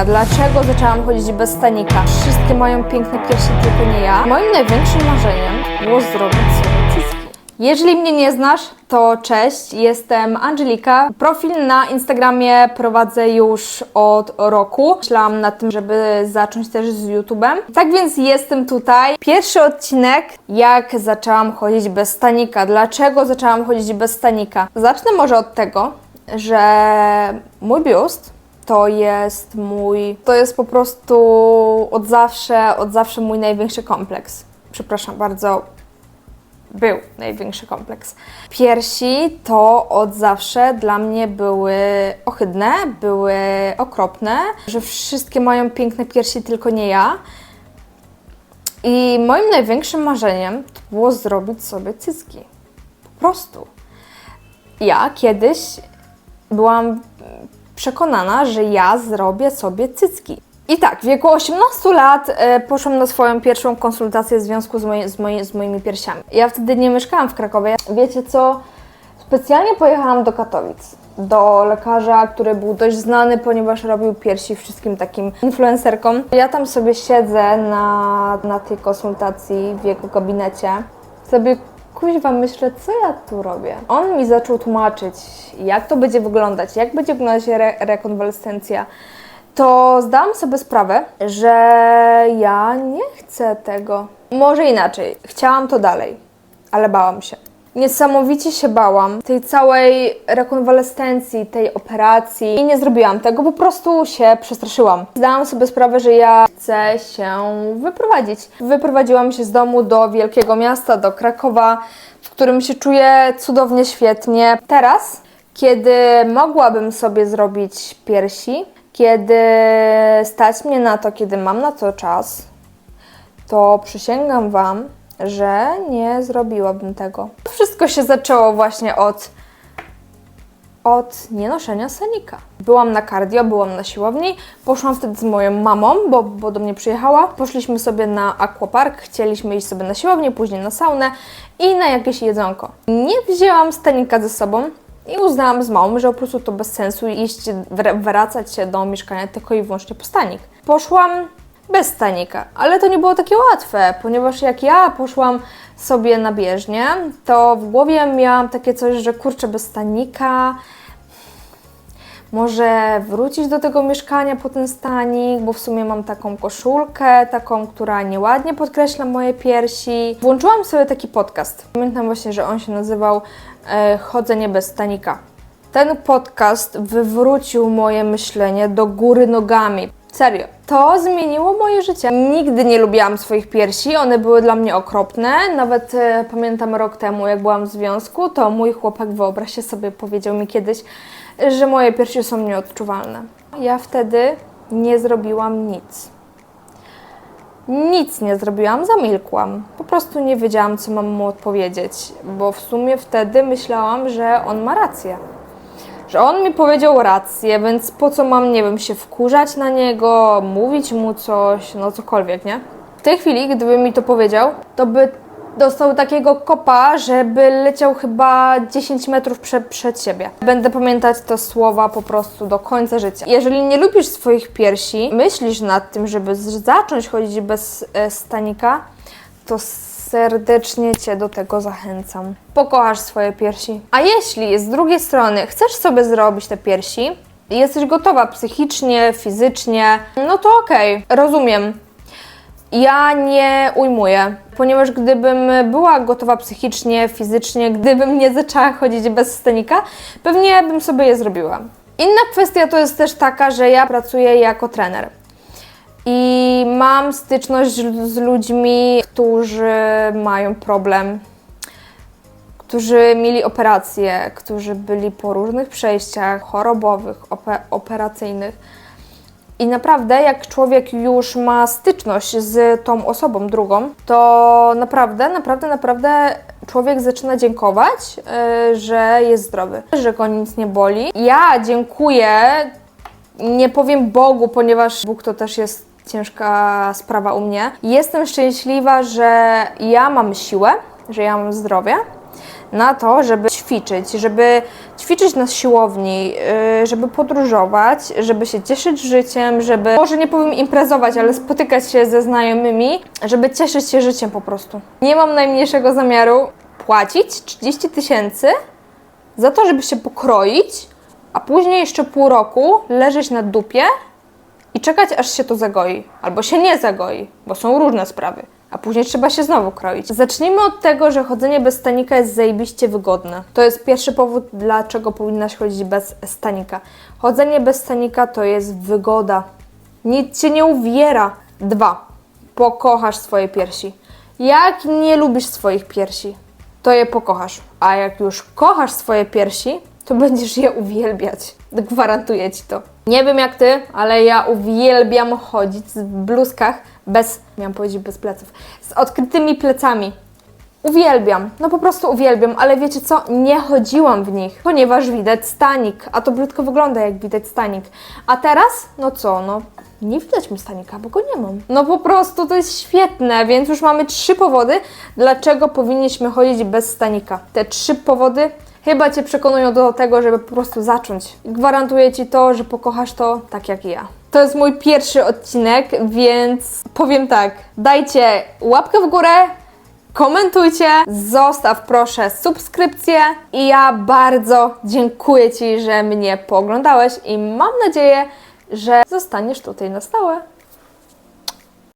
A Dlaczego zaczęłam chodzić bez stanika? Wszystkie mają piękne piersi, tylko nie ja. Moim największym marzeniem było zrobić sobie cycki. Jeżeli mnie nie znasz, to cześć, jestem Angelika. Profil na Instagramie prowadzę już od roku. Myślałam nad tym, żeby zacząć też z YouTube'em. Tak więc jestem tutaj. Pierwszy odcinek, jak zaczęłam chodzić bez stanika. Dlaczego zaczęłam chodzić bez stanika? Zacznę może od tego, że mój biust to jest mój, to jest po prostu od zawsze, od zawsze mój największy kompleks. Przepraszam bardzo, był największy kompleks. Piersi to od zawsze dla mnie były ohydne, były okropne, że wszystkie mają piękne piersi, tylko nie ja. I moim największym marzeniem to było zrobić sobie cycki. Po prostu. Ja kiedyś byłam przekonana, że ja zrobię sobie cycki. I tak, w wieku 18 lat e, poszłam na swoją pierwszą konsultację w związku z, z, z moimi piersiami. Ja wtedy nie mieszkałam w Krakowie. Wiecie co? Specjalnie pojechałam do Katowic. Do lekarza, który był dość znany, ponieważ robił piersi wszystkim takim influencerkom. Ja tam sobie siedzę na, na tej konsultacji w jego gabinecie. Sobie kuźwa myślę, co ja tu robię? On mi zaczął tłumaczyć, jak to będzie wyglądać, jak będzie wyglądać re- rekonwalescencja. To zdałam sobie sprawę, że ja nie chcę tego. Może inaczej, chciałam to dalej, ale bałam się. Niesamowicie się bałam tej całej rekonwalescencji, tej operacji i nie zrobiłam tego, po prostu się przestraszyłam. Zdałam sobie sprawę, że ja chcę się wyprowadzić. Wyprowadziłam się z domu do wielkiego miasta, do Krakowa, w którym się czuję cudownie, świetnie. Teraz, kiedy mogłabym sobie zrobić piersi, kiedy stać mnie na to, kiedy mam na to czas, to przysięgam Wam, że nie zrobiłabym tego. Wszystko się zaczęło właśnie od, od nienoszenia sanika. Byłam na cardio, byłam na siłowni, poszłam wtedy z moją mamą, bo, bo do mnie przyjechała. Poszliśmy sobie na aquapark, chcieliśmy iść sobie na siłownię, później na saunę i na jakieś jedzonko. Nie wzięłam stanika ze sobą, i uznałam z mamą, że po prostu to bez sensu iść, wr- wracać się do mieszkania tylko i wyłącznie po stanik. Poszłam bez stanika, ale to nie było takie łatwe, ponieważ jak ja poszłam sobie na bieżnię, to w głowie miałam takie coś, że kurczę, bez stanika, może wrócić do tego mieszkania po ten stanik, bo w sumie mam taką koszulkę, taką, która nieładnie podkreśla moje piersi. Włączyłam sobie taki podcast. Pamiętam właśnie, że on się nazywał e, Chodzenie bez stanika. Ten podcast wywrócił moje myślenie do góry nogami. Serio. To zmieniło moje życie. Nigdy nie lubiłam swoich piersi, one były dla mnie okropne. Nawet e, pamiętam rok temu, jak byłam w związku, to mój chłopak, wyobraźcie sobie, powiedział mi kiedyś, że moje piersi są nieodczuwalne. Ja wtedy nie zrobiłam nic. Nic nie zrobiłam, zamilkłam. Po prostu nie wiedziałam, co mam mu odpowiedzieć, bo w sumie wtedy myślałam, że on ma rację. Że on mi powiedział rację, więc po co mam, nie wiem, się wkurzać na niego, mówić mu coś, no cokolwiek, nie? W tej chwili, gdyby mi to powiedział, to by dostał takiego kopa, żeby leciał chyba 10 metrów prze, przed siebie. Będę pamiętać te słowa po prostu do końca życia. Jeżeli nie lubisz swoich piersi, myślisz nad tym, żeby zacząć chodzić bez e, stanika, to serdecznie Cię do tego zachęcam. Pokochasz swoje piersi. A jeśli z drugiej strony chcesz sobie zrobić te piersi, jesteś gotowa psychicznie, fizycznie, no to okej, rozumiem. Ja nie ujmuję, ponieważ gdybym była gotowa psychicznie, fizycznie, gdybym nie zaczęła chodzić bez stanika, pewnie bym sobie je zrobiła. Inna kwestia to jest też taka, że ja pracuję jako trener. I mam styczność z ludźmi, którzy mają problem, którzy mieli operacje, którzy byli po różnych przejściach chorobowych, ope- operacyjnych. I naprawdę, jak człowiek już ma styczność z tą osobą drugą, to naprawdę, naprawdę, naprawdę człowiek zaczyna dziękować, yy, że jest zdrowy, że go nic nie boli. Ja dziękuję, nie powiem Bogu, ponieważ Bóg to też jest ciężka sprawa u mnie. Jestem szczęśliwa, że ja mam siłę, że ja mam zdrowie na to, żeby ćwiczyć, żeby ćwiczyć na siłowni, yy, żeby podróżować, żeby się cieszyć życiem, żeby, może nie powiem imprezować, ale spotykać się ze znajomymi, żeby cieszyć się życiem po prostu. Nie mam najmniejszego zamiaru płacić 30 tysięcy za to, żeby się pokroić, a później jeszcze pół roku leżeć na dupie i czekać, aż się to zagoi. Albo się nie zagoi, bo są różne sprawy. A później trzeba się znowu kroić. Zacznijmy od tego, że chodzenie bez stanika jest zajebiście wygodne. To jest pierwszy powód, dlaczego powinnaś chodzić bez stanika. Chodzenie bez stanika to jest wygoda. Nic cię nie uwiera. Dwa. Pokochasz swoje piersi. Jak nie lubisz swoich piersi, to je pokochasz. A jak już kochasz swoje piersi, to będziesz je uwielbiać. Gwarantuję ci to. Nie wiem jak ty, ale ja uwielbiam chodzić w bluzkach bez, miałam powiedzieć bez pleców, z odkrytymi plecami. Uwielbiam, no po prostu uwielbiam, ale wiecie co? Nie chodziłam w nich, ponieważ widać stanik, a to brzydko wygląda jak widać stanik. A teraz, no co, no nie widać mi stanika, bo go nie mam. No po prostu to jest świetne, więc już mamy trzy powody, dlaczego powinniśmy chodzić bez stanika. Te trzy powody chyba Cię przekonują do tego, żeby po prostu zacząć. Gwarantuję Ci to, że pokochasz to tak jak ja. To jest mój pierwszy odcinek, więc powiem tak, dajcie łapkę w górę, komentujcie, zostaw proszę subskrypcję i ja bardzo dziękuję Ci, że mnie pooglądałeś i mam nadzieję, że zostaniesz tutaj na stałe.